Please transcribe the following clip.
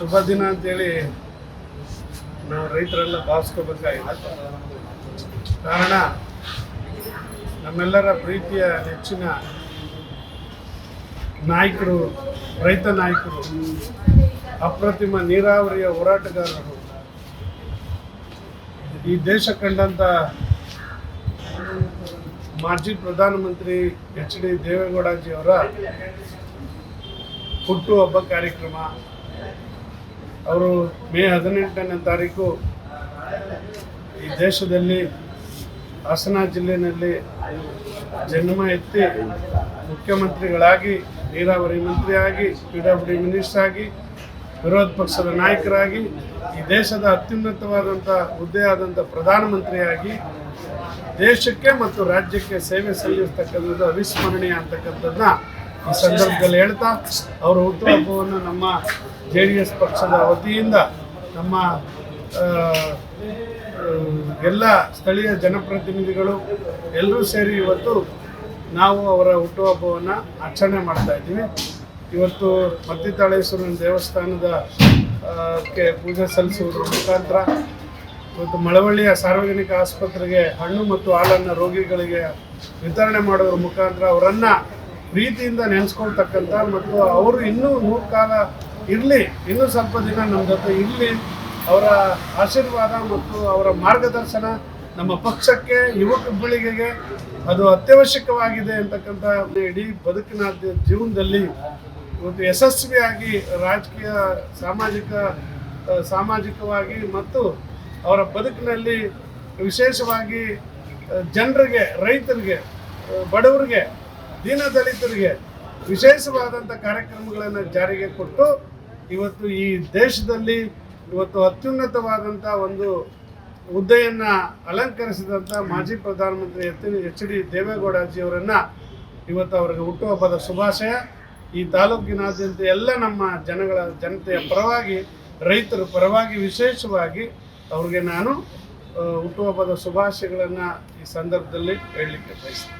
ಶುಭ ದಿನ ಅಂತೇಳಿ ನಾವು ರೈತರೆಲ್ಲ ಭಾವಿಸ್ಕೋಬೇಕಾಗಿದೆ ಕಾರಣ, ನಮ್ಮೆಲ್ಲರ ಪ್ರೀತಿಯ ನೆಚ್ಚಿನ ನಾಯಕರು, ರೈತ ನಾಯಕರು, ಅಪ್ರತಿಮ ನೀರಾವರಿಯ ಹೋರಾಟಗಾರರು, ಈ ದೇಶ ಕಂಡಂಥ ಮಾಜಿ ಪ್ರಧಾನಮಂತ್ರಿ ಎಚ್ ಡಿ ದೇವೇಗೌಡಜಿಯವರ ಹುಟ್ಟುಹಬ್ಬ ಕಾರ್ಯಕ್ರಮ ಅವರು ಮೇ ಹದಿನೆಂಟನೇ ತಾರೀಕು ಈ ದೇಶದಲ್ಲಿ ಹಾಸನ ಜಿಲ್ಲೆಯಲ್ಲಿ ಜನ್ಮ ಎತ್ತಿ ಮುಖ್ಯಮಂತ್ರಿಗಳಾಗಿ, ನೀರಾವರಿ ಮಂತ್ರಿಯಾಗಿ, ಪಿ ಮಿನಿಸ್ಟರ್ ಆಗಿ, ವಿರೋಧ ಪಕ್ಷದ ನಾಯಕರಾಗಿ, ಈ ದೇಶದ ಅತ್ಯುನ್ನತವಾದಂಥ, ಹುದ್ದೆಯಾದಂಥ ಪ್ರಧಾನಮಂತ್ರಿಯಾಗಿ, ದೇಶಕ್ಕೆ ಮತ್ತು ರಾಜ್ಯಕ್ಕೆ ಸೇವೆ ಸಲ್ಲಿಸ್ತಕ್ಕಂಥದ್ದು ಅವಿಸ್ಮರಣೀಯ ಅಂತಕ್ಕಂಥದ್ದನ್ನ ಈ ಸಂದರ್ಭದಲ್ಲಿ ಹೇಳ್ತಾ ಅವರ ಹುಟ್ಟುಹಬ್ಬವನ್ನು ನಮ್ಮ ಜೆ ಡಿ ಎಸ್ ಪಕ್ಷದ ವತಿಯಿಂದ ನಮ್ಮ ಎಲ್ಲ ಸ್ಥಳೀಯ ಜನಪ್ರತಿನಿಧಿಗಳು ಎಲ್ಲರೂ ಸೇರಿ ಇವತ್ತು ನಾವು ಅವರ ಹುಟ್ಟುಹಬ್ಬವನ್ನು ಆಚರಣೆ ಮಾಡ್ತಾ ಇದ್ದೀವಿ. ಇವತ್ತು ಮತ್ತಿತಾಳೇಶ್ವರನ ದೇವಸ್ಥಾನದ ಕ್ಕೆ ಪೂಜೆ ಸಲ್ಲಿಸುವುದರ ಮುಖಾಂತರ ಇವತ್ತು ಮಳವಳ್ಳಿಯ ಸಾರ್ವಜನಿಕ ಆಸ್ಪತ್ರೆಗೆ ಹಣ್ಣು ಮತ್ತು ಹಾಲನ್ನು ರೋಗಿಗಳಿಗೆ ವಿತರಣೆ ಮಾಡುವ ಮುಖಾಂತರ ಅವರನ್ನು ಪ್ರೀತಿಯಿಂದ ನೆನೆಸ್ಕೊಳ್ತಕ್ಕಂಥ ಮತ್ತು ಅವರು ಇನ್ನೂ ನೂರು ಕಾಲ ಇರಲಿ ಇನ್ನೂ ಸ್ವಲ್ಪ ದಿನ ನಮ್ಮ ಜೊತೆ ಇರಲಿ ಅವರ ಆಶೀರ್ವಾದ ಮತ್ತು ಅವರ ಮಾರ್ಗದರ್ಶನ ನಮ್ಮ ಪಕ್ಷಕ್ಕೆ ಯುವಕ ಪೀಳಿಗೆಗೆ ಅದು ಅತ್ಯವಶ್ಯಕವಾಗಿದೆ ಅಂತಕ್ಕಂಥ ಇಡೀ ಬದುಕಿನ ಜೀವನದಲ್ಲಿ ಒಂದು ಯಶಸ್ವಿಯಾಗಿ ರಾಜಕೀಯ ಸಾಮಾಜಿಕ ಸಾಮಾಜಿಕವಾಗಿ ಮತ್ತು ಅವರ ಬದುಕಿನಲ್ಲಿ ವಿಶೇಷವಾಗಿ ಜನರಿಗೆ ರೈತರಿಗೆ ಆ, ಬಡವರಿಗೆ ದೀನದಲಿತರಿಗೆ ವಿಶೇಷವಾದಂಥ ಕಾರ್ಯಕ್ರಮಗಳನ್ನು ಜಾರಿಗೆ ಕೊಟ್ಟು ಇವತ್ತು ಈ ದೇಶದಲ್ಲಿ ಇವತ್ತು ಅತ್ಯುನ್ನತವಾದಂಥ ಒಂದು ಹುದ್ದೆಯನ್ನು ಅಲಂಕರಿಸಿದಂಥ ಮಾಜಿ ಪ್ರಧಾನಮಂತ್ರಿ ಎಚ್ ಎಚ್ ಡಿ ದೇವೇಗೌಡಜಿಯವರನ್ನು ಇವತ್ತು ಅವರಿಗೆ ಹುಟ್ಟುಹಬ್ಬದ ಶುಭಾಶಯ. ಈ ತಾಲೂಕಿನಾದ್ಯಂತ ಎಲ್ಲ ನಮ್ಮ ಜನಗಳ ಜನತೆಯ ಪರವಾಗಿ, ರೈತರ ಪರವಾಗಿ ವಿಶೇಷವಾಗಿ ಅವ್ರಿಗೆ ನಾನು ಹುಟ್ಟುಹಬ್ಬದ ಶುಭಾಶಯಗಳನ್ನು ಈ ಸಂದರ್ಭದಲ್ಲಿ ಹೇಳಲಿಕ್ಕೆ ಬಯಸ್ತೀನಿ.